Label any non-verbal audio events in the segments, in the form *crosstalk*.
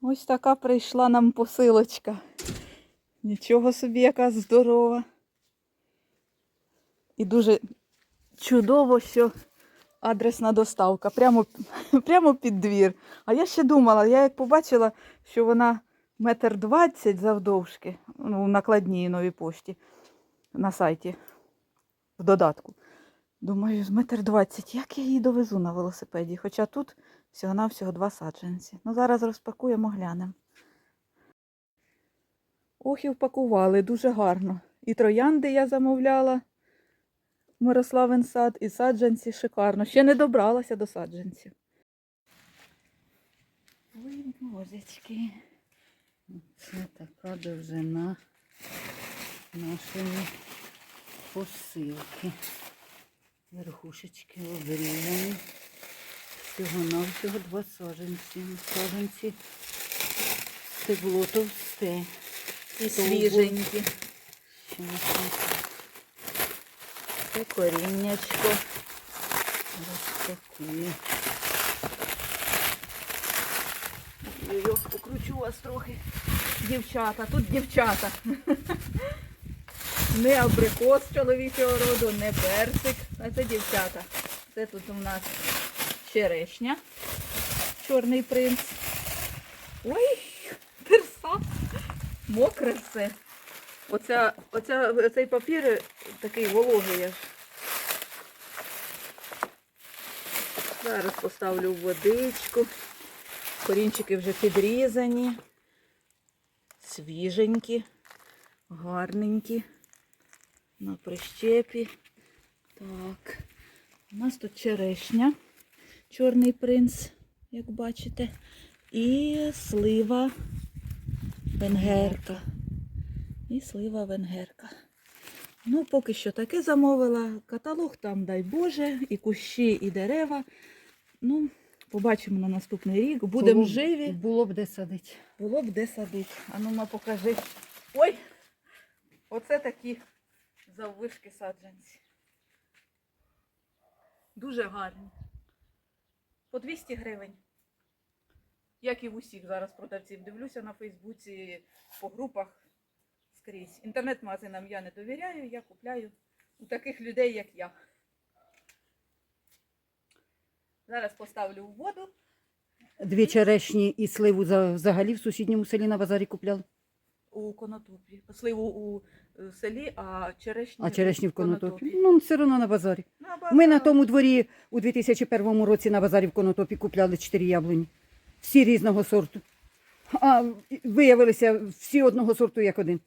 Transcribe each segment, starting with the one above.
Ось така прийшла нам посилочка. Нічого собі, яка здорова. І дуже чудово, що адресна доставка прямо, *laughs* прямо під двір. А я ще думала, я як побачила, що вона метр двадцять завдовжки, ну, в накладній новій пошті на сайті, в додатку. Думаю, з метр двадцять, як я її довезу на велосипеді? Хоча тут всього-навсього два саджанці. Ну, зараз розпакуємо, глянемо. Ох, і впакували, дуже гарно. І троянди я замовляла. Мирославин сад, і саджанці шикарно. Ще не добралася до саджанців. Ой, божечки. Це така довжина нашої посилки. Верхушечки обрізані. Всього навсього два. Саджанці це було товсте. І свіженькі. І коріннячко. розпакую. Йо, покручу вас трохи. Дівчата, тут дівчата. *laughs* Не абрикос чоловічого роду, не персик, а це дівчата. Це тут у нас черешня, чорний принц. Ой, терса. Мокре все. Оця, оця, оцей папір такий вологий аж. Зараз поставлю водичку. Корінчики вже підрізані, свіженькі, гарненькі, на прищепі. Так, у нас тут черешня, чорний принц, як бачите, і слива венгерка. І слива венгерка. Ну, поки що таке замовила. Каталог там, дай Боже, і кущі, і дерева. Ну, побачимо на наступний рік. Будемо живі. Було б де садити. Було б де садити. А ну ма покажи. Ой! Оце такі заввишки саджанці. Дуже гарні. По 200 гривень. Як і в усіх зараз продавців. Дивлюся на Фейсбуці, по групах скрізь. Інтернет-магазинам я не довіряю, я купляю у таких людей, як я. Зараз поставлю в воду. Дві черешні і сливу взагалі в сусідньому селі на базарі купляли. у конотопі. Сливу у е, селі, а черешні, А черешні в конотопі. Ну, все одно на базарі. Ми на тому дворі у 2001 році на базарі в конотопі купляли чотири яблуні. Всі різного сорту. А виявилися всі одного сорту, як один.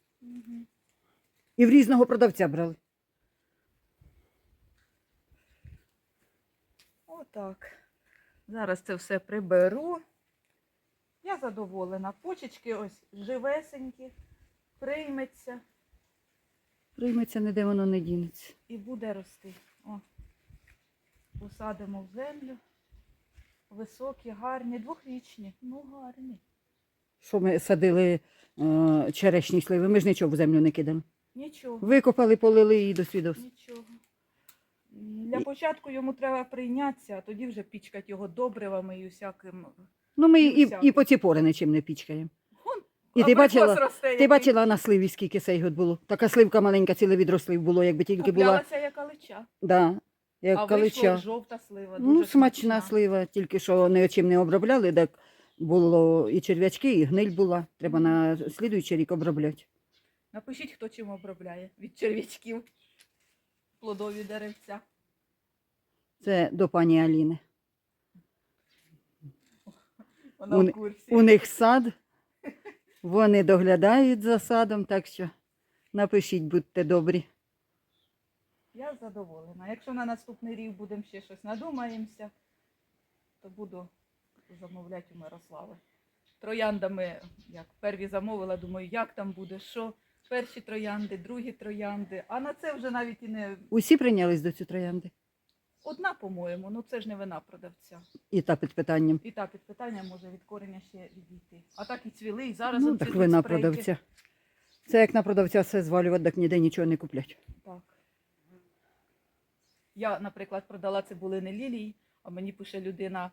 І в різного продавця брали. Отак. Зараз це все приберу. Я задоволена. Почечки ось живесенькі, прийметься Прийметься, ніде воно не дінеться. і буде рости. О. Посадимо в землю. Високі, гарні, двохрічні. Ну, гарні. Що ми садили е, черешні сливи, ми ж нічого в землю не кидали. Нічого. Викопали, полили і до свідос. Нічого. Для І- початку йому треба прийнятися, а тоді вже пічкати його добривами і всяким. Ну, ми І і, і по ці пори нічим не пічкаємо. І ти абрикос бачила, росте, ти який. бачила на сливі, скільки год було? Така сливка маленька, ціле відро слив було, якби тільки була. Куплялася як калича. Да, як а калича. вийшла жовта слива. Ну, смачна слива, тільки що нічим не обробляли, так було і черв'ячки, і гниль була. Треба на слідуючий рік обробляти. Напишіть, хто чим обробляє від черв'ячків. Плодові деревця. Це до пані Аліни. Вона У в курсі. У них сад, вони доглядають за садом, так що напишіть, будьте добрі. Я задоволена. Якщо на наступний рік будемо ще щось надумаємося, то буду замовляти у Мирослави. Трояндами, як перві замовила, думаю, як там буде, що. Перші троянди, другі троянди. А на це вже навіть і не Усі прийнялись до цієї троянди. одна, по-моєму, ну це ж не вина продавця. І та під питанням. І так під питання може від кореня ще відійти. А так і цвіли, і зараз Ну, от так цвітуть ви спрейки. продавця. Це як на продавця все звалювати, так ніде нічого не куплять. Так. Я, наприклад, продала цибулини лілії, а мені пише людина,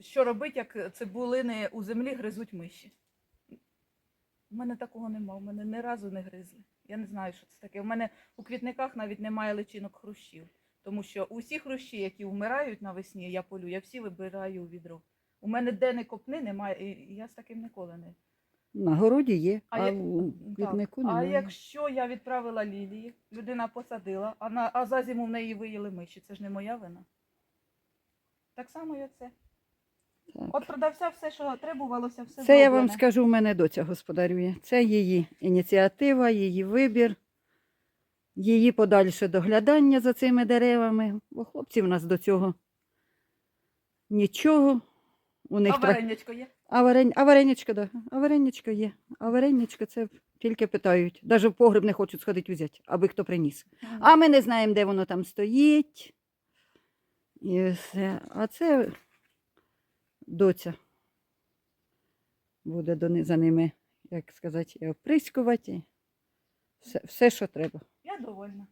що робити, як цибулини у землі гризуть миші. У мене такого нема, у мене ні разу не гризли. Я не знаю, що це таке. У мене у квітниках навіть немає личинок хрущів. Тому що усі хрущі, які вмирають навесні, я полю, я всі вибираю у відро. У мене де не копни, немає, і я з таким ніколи не. На городі є, А а, я- у квітнику так. А якщо я відправила лілії, людина посадила, а, на, а за зиму в неї виїли миші, це ж не моя вина. Так само і оце. Так. От продався все, що требувалося, все Це я вам скажу, в мене доця господарює. Це її ініціатива, її вибір, її подальше доглядання за цими деревами. Бо хлопці в нас до цього нічого. У них А варенячко є? А, варень... а варенячко, да. А варенячко є. А варенячко це тільки питають. Навіть в погреб не хочуть сходити взяти, аби хто приніс. А ми не знаємо, де воно там стоїть. І все. А це доця буде до, за ними, як сказати, оприскувати. Все, все, що треба. Я довольна.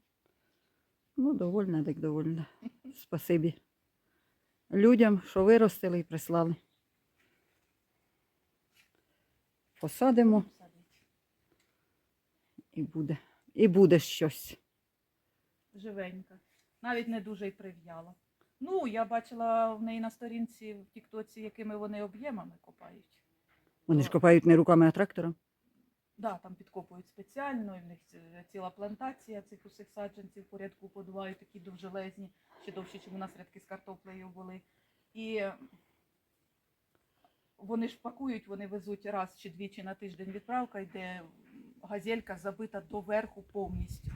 Ну, довольна, так довольна. Спасибі людям, що виростили і прислали. Посадимо і буде. І буде щось. Живенька. Навіть не дуже й прив'яла. Ну, я бачила в неї на сторінці в Тіктоці, якими вони об'ємами копають. Вони ж копають не руками, а трактором. Да, там підкопують спеціально, і в них ціла плантація цих усіх саджанців по рядку подувають, такі довжелезні, ще довші, ніж у нас рядки з картоплею були. І вони ж пакують, вони везуть раз чи двічі на тиждень відправка, йде газелька забита доверху повністю.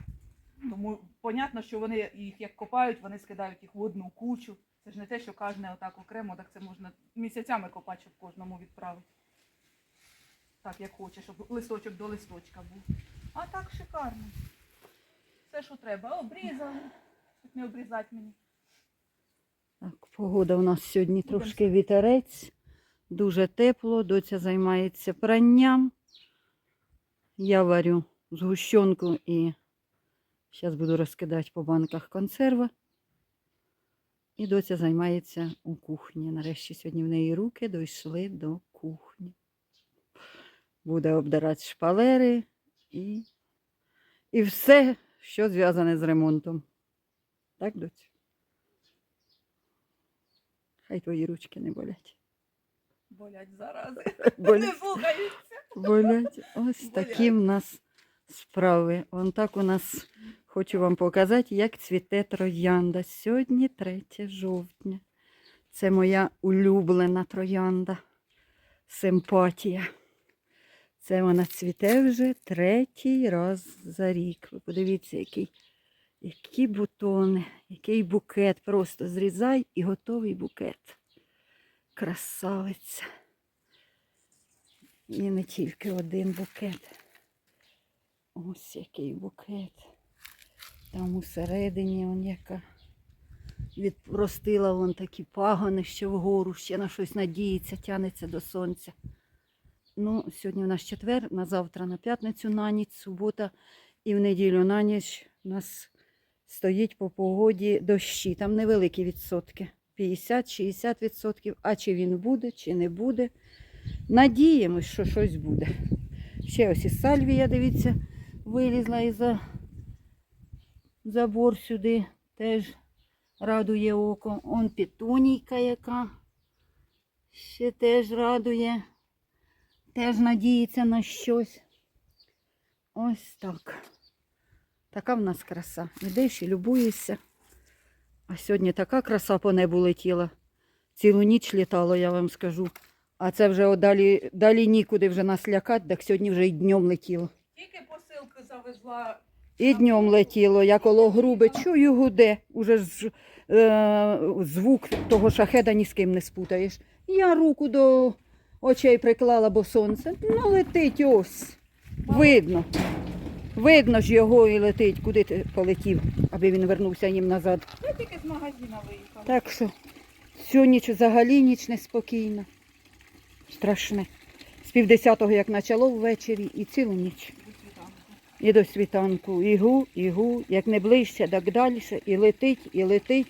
Тому понятно, що вони їх як копають, вони скидають їх в одну кучу. Це ж не те, що кожне отак окремо, так це можна місяцями копати, щоб кожному відправити. Так, як хоче, щоб листочок до листочка був. А так шикарно. Все, що треба. Обрізали. Тут не обрізати мені. Так, погода у нас сьогодні трошки вітерець, дуже тепло, доця займається пранням. Я варю згущенку і зараз буду розкидати по банках консерва. І доця займається у кухні. Нарешті сьогодні в неї руки дійшли до кухні. Буде обдирати шпалери і, і все, що зв'язане з ремонтом. Так, доця? Хай твої ручки не болять. Болять зарази. *laughs* Болять. Не слухаються. Болять. Ось такі в нас справи. Вон так у нас хочу вам показати, як цвіте троянда. Сьогодні 3 жовтня. Це моя улюблена троянда. Симпатія. Це вона цвіте вже третій раз за рік. Ви подивіться, який, які бутони, який букет. Просто зрізай і готовий букет. Красавиця. І не тільки один букет. Ось який букет. Там усередині он яка відростила вон такі пагони ще вгору, ще на щось надіється, тянеться до сонця. Ну, сьогодні у нас четвер, на завтра на п'ятницю на ніч, субота і в неділю на ніч у нас стоїть по погоді дощі. Там невеликі відсотки. 50-60 відсотків. А чи він буде, чи не буде. Надіємось, що щось буде. Ще ось і сальвія, дивіться, вилізла і за забор сюди. Теж радує око. Он петунійка яка. Ще теж радує. Теж надіється на щось. Ось так. Така в нас краса. Ідеш і любуєшся. А сьогодні така краса по небу летіла. Цілу ніч літало, я вам скажу. А це вже далі, далі нікуди вже нас лякати, так сьогодні вже і днем летіло. Тільки посилки завезла. І днем летіло, я коло груби чую гуде. Уже ж, е, звук того шахеда ні з ким не спутаєш. Я руку до очей приклала, бо сонце. Ну, летить ось. Видно. Видно ж його і летить, куди ти полетів, аби він вернувся їм назад. Я тільки з магазина виїхала. Так що сьогодні взагалі ніч неспокійна. Страшне. З півдесятого, як почало ввечері, і цілу ніч. До світанку. І світанку. Ігу, ігу, як не ближче, так далі. І летить, і летить.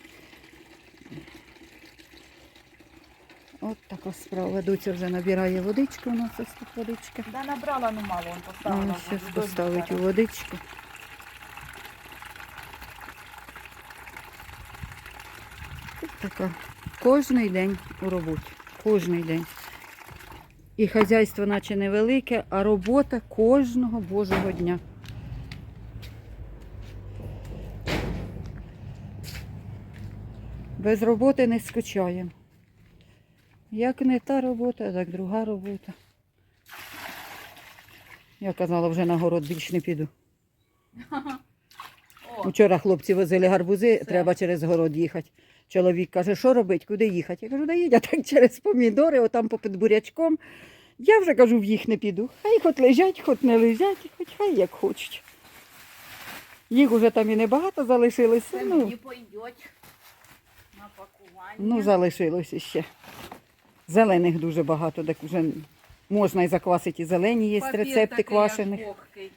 От така справа. Доця вже набирає водичку, у нас ось тут водичка. Да, набрала, ну мало, он поставила. зараз поставить у водичку. Тут така. Кожний день у роботі. Кожний день. І хазяйство наче невелике, а робота кожного божого дня. Без роботи не скучаємо. Як не та робота, так друга робота. Я казала, вже на город більш не піду. Вчора хлопці возили гарбузи, треба через город їхати. Чоловік каже, що робити, куди їхати? Я кажу, да їдь, а так через помідори, отам попід бурячком. Я вже кажу, в їх не піду. Хай хоч лежать, хоч не лежать, хоч хай як хочуть. Їх уже там і небагато залишилося. це Ну, мені пойдеть на пакування. ну залишилося ще. Зелених дуже багато, так вже можна і заквасити і зелені, є Папір рецепти такий квашених. вогкий.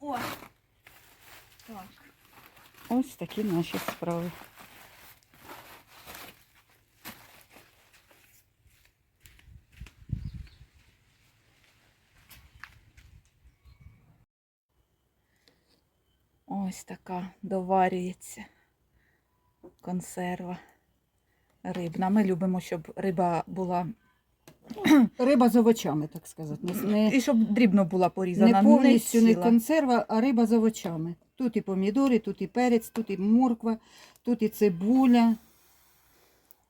О, так. Ось такі наші справи. Ось така доварюється консерва рибна. Ми любимо, щоб риба була Риба з овочами, так сказати. Не, не, і щоб дрібно була порізана. не повністю не ціла. консерва, а риба з овочами. Тут і помідори, тут і перець, тут і морква, тут і цибуля,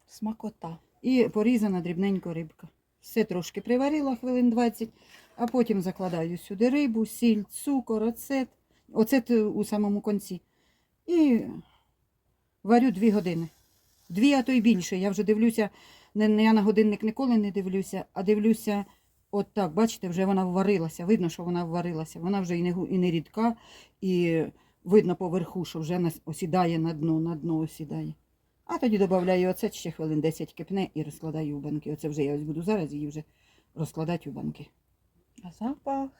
Смакота. і порізана дрібненько рибка. Все трошки приварила хвилин 20, а потім закладаю сюди рибу, сіль, цукор, оцет. Оцет е, у самому конці. І варю дві години. Дві, а то й більше. Я вже дивлюся, не, не- я на годинник ніколи не дивлюся, а дивлюся, от так, бачите, вже вона вварилася. Видно, що вона вварилася. Вона вже і не, і не рідка, і видно поверху, що вже нас- осідає на дно, на дно осідає. А тоді додаю оцет ще хвилин 10 кипне і розкладаю у банки. Оце вже я ось буду зараз її вже розкладати у банки. А запах.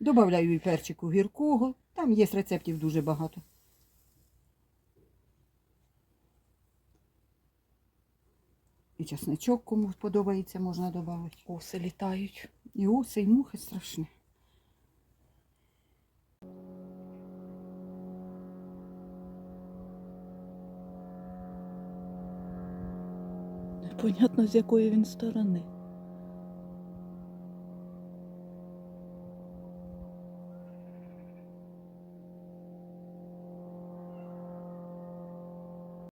Добавляю і перчику гіркого. Там є рецептів дуже багато. І часничок кому подобається, можна додати. Оси літають. І оси, і мухи страшні. Непонятно, з якої він сторони.